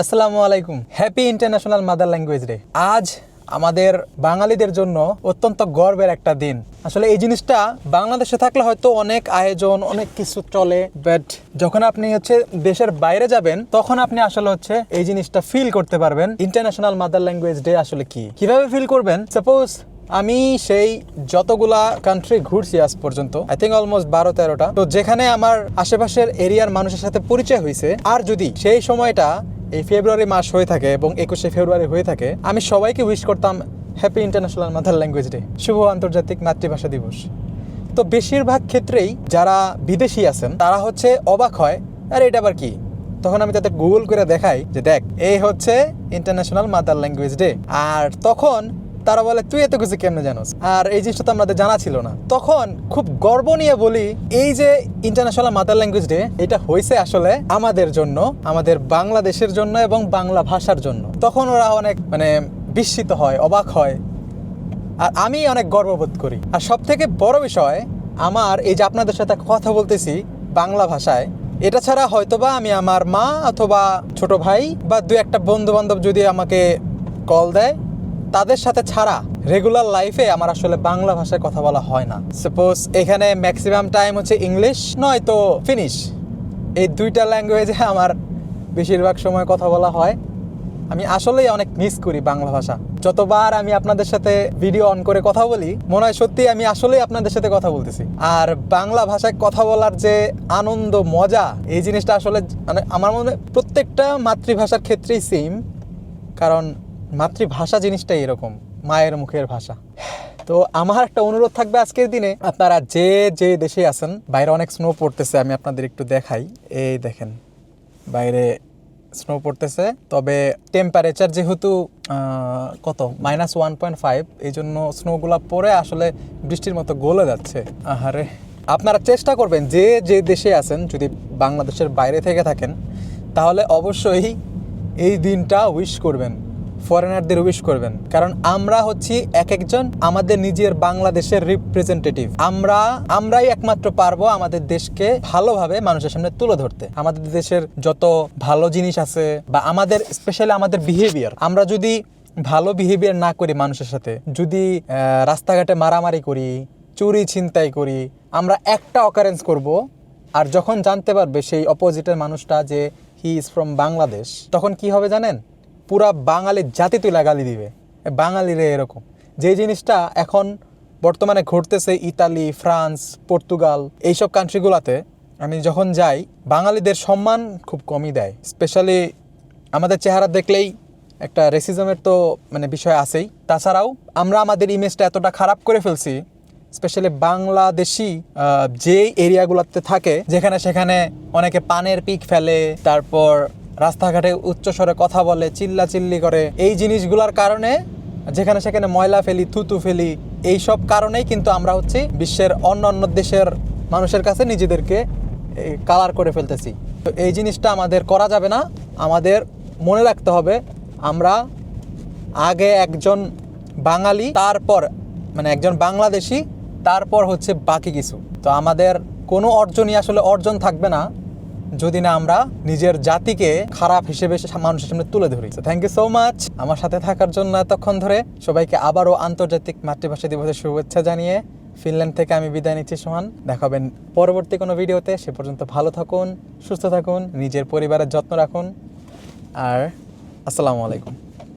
আসসালামু আলাইকুম। Happy international mother language day আজ আমাদের বাঙালিদের জন্য অত্যন্ত গর্বের একটা দিন। আসলে এই জিনিসটা বাংলাদেশে থাকলে হয়তো অনেক আয়োজন, অনেক কিছু চলে বাট যখন আপনি হচ্ছে দেশের বাইরে যাবেন, তখন আপনি আসলে হচ্ছে এই জিনিসটা ফিল করতে পারবেন। ইন্টারন্যাশনাল মাদার ল্যাঙ্গুয়েজ ডে আসলে কি? কীভাবে ফিল করবেন? সাপোজ আমি সেই যতগুলা কান্ট্রি ঘুরছি আজ পর্যন্ত আই থিঙ্ক অলমোস্ট বারো তেরোটা। তো যেখানে আমার আশেপাশের এরিয়ার মানুষের সাথে পরিচয় হয়েছে আর যদি সেই সময়টা এই ফেব্রুয়ারি মাস হয়ে থাকে এবং একুশে ফেব্রুয়ারি হয়ে থাকে, আমি সবাইকে উইশ করতাম happy international mother language day শুভ আন্তর্জাতিক মাতৃভাষা দিবস। তো বেশিরভাগ ক্ষেত্রেই যারা বিদেশি আছেন, তারা হচ্ছে অবাক হয়, আর এটা আবার কি? তখন আমি তাদের গুগল করে দেখাই যে, দেখ এই হচ্ছে ইন্টারন্যাশনাল মাদার ল্যাঙ্গুয়েজ ডে আর তখন তারা বলে, তুই এত কিছু কেমনে জানোস? আর এই জিনিসটা তো আমাদের জানা ছিল না। তখন খুব গর্ব নিয়ে বলি, এই যে ইন্টারন্যাশনাল মাদার ল্যাঙ্গুয়েজ ডে এটা হয়েছে আসলে আমাদের জন্য, আমাদের বাংলাদেশের জন্য এবং বাংলা ভাষার জন্য। তখন ওরা অনেক মানে বিস্মিত হয়, অবাক হয়। আর আমি অনেক গর্ববোধ করি। আর সব থেকে বড় বিষয়, আমার এই যে আপনাদের সাথে কথা বলতেছি বাংলা ভাষায়, এটা ছাড়া হয়তোবা আমি আমার মা অথবা ছোট ভাই বা দু একটা বন্ধু বান্ধব যদি আমাকে কল দেয় তাদের সাথে ছাড়া রেগুলার লাইফে আমার আসলে বাংলা ভাষায় কথা বলা হয় না। সাপোজ এখানে ম্যাক্সিমাম টাইম হচ্ছে ইংলিশ নয় তো ফিনিশ এই দুইটা ল্যাঙ্গুয়েজে আমার বেশিরভাগ সময় কথা বলা হয়। আমি আসলেই অনেক মিস করি বাংলা ভাষা। যতবার আমি আপনাদের সাথে ভিডিও অন করে কথা বলি, মনে হয় সত্যি আমি আসলেই আপনাদের সাথে কথা বলতেছি। আর বাংলা ভাষায় কথা বলার যে আনন্দ, মজা, এই জিনিসটা আসলে মানে আমার মনে প্রত্যেকটা মাতৃভাষার ক্ষেত্রেই সেম কারণ মাতৃভাষা জিনিসটাই এরকম, মায়ের মুখের ভাষা। তো আমার একটা অনুরোধ থাকবে আজকের দিনে, আপনারা যে যে দেশে আছেন, বাইরে অনেক স্নো পড়তেছে, আমি আপনাদের একটু দেখাই। এই দেখেন, বাইরে স্নো পড়তেছে, তবে টেম্পারেচার যেহেতু কত? মাইনাস ওয়ান পয়েন্ট ফাইভ এই জন্য স্নোগুলা পরে আসলে বৃষ্টির মতো গলে যাচ্ছে। আহারে, আপনারা চেষ্টা করবেন, যে যে দেশে আছেন, যদি বাংলাদেশের বাইরে থেকে থাকেন, তাহলে অবশ্যই এই দিনটা উইশ করবেন। ফরেনারদের উইশ করবেন। কারণ আমরা হচ্ছি এক একজন আমাদের নিজের বাংলাদেশের রিপ্রেজেন্টেটিভ আমরা, আমরাই একমাত্র পারব আমাদের দেশকে ভালোভাবে মানুষের সামনে তুলে ধরতে। আমাদের দেশের যত ভালো জিনিস আছে বা আমাদের স্পেশালি আমাদের বিহেভিয়ার আমরা যদি ভালো বিহেভিয়ার না করি মানুষের সাথে, যদি রাস্তাঘাটে মারামারি করি, চুরি ছিনতাই করি, আমরা একটা অকারেন্স করব। আর যখন জানতে পারবে সেই অপোজিটের মানুষটা যে হি ইজ ফ্রম বাংলাদেশ তখন কি হবে জানেন? পুরা বাঙালির জাতি তুলে গালি দিবে। বাঙালিরে এরকম। যে জিনিসটা এখন বর্তমানে ঘটতেছে, ইতালি, ফ্রান্স, পর্তুগাল, এইসব কান্ট্রিগুলোতে আমি যখন যাই, বাঙালিদের সম্মান খুব কমই দেয়। স্পেশালি আমাদের চেহারা দেখলেই একটা রেসিজমের তো মানে বিষয় আছেই। তাছাড়াও আমরা আমাদের ইমেজটা এতটা খারাপ করে ফেলছি স্পেশালি বাংলাদেশি যে এরিয়াগুলোতে থাকে, যেখানে সেখানে অনেকে পানের পিক ফেলে, তারপর রাস্তাঘাটে উচ্চস্বরে কথা বলে চিল্লা চিল্লি করে। এই জিনিসগুলোর কারণে যেখানে সেখানে ময়লা ফেলি, থুতু ফেলি এই সব কারণেই কিন্তু আমরা হচ্ছে বিশ্বের অন্য অন্য দেশের মানুষের কাছে নিজেদেরকে কালার করে ফেলতেছি। তো এই জিনিসটা আমাদের করা যাবে না। আমাদের মনে রাখতে হবে, আমরা আগে একজন বাঙালি, তারপর মানে একজন বাংলাদেশি, তারপর হচ্ছে বাকি কিছু। তো আমাদের কোনো অর্জনই আসলে অর্জন থাকবে না। যদি না আমরা নিজের জাতিকে খারাপ হিসেবে মানুষের সামনে তুলে ধরি। থ্যাংক ইউ সো মাচ আমার সাথে থাকার জন্য এতক্ষণ ধরে সবাইকে আবারও আন্তর্জাতিক মাতৃভাষা দিবসের শুভেচ্ছা জানিয়ে ফিনল্যান্ড থেকে আমি বিদায় নিচ্ছি, সোহান। দেখাবেন পরবর্তী কোনো ভিডিওতে। সে পর্যন্ত ভালো থাকুন, সুস্থ থাকুন, নিজের পরিবারের যত্ন রাখুন। আর আসসালামু আলাইকুম।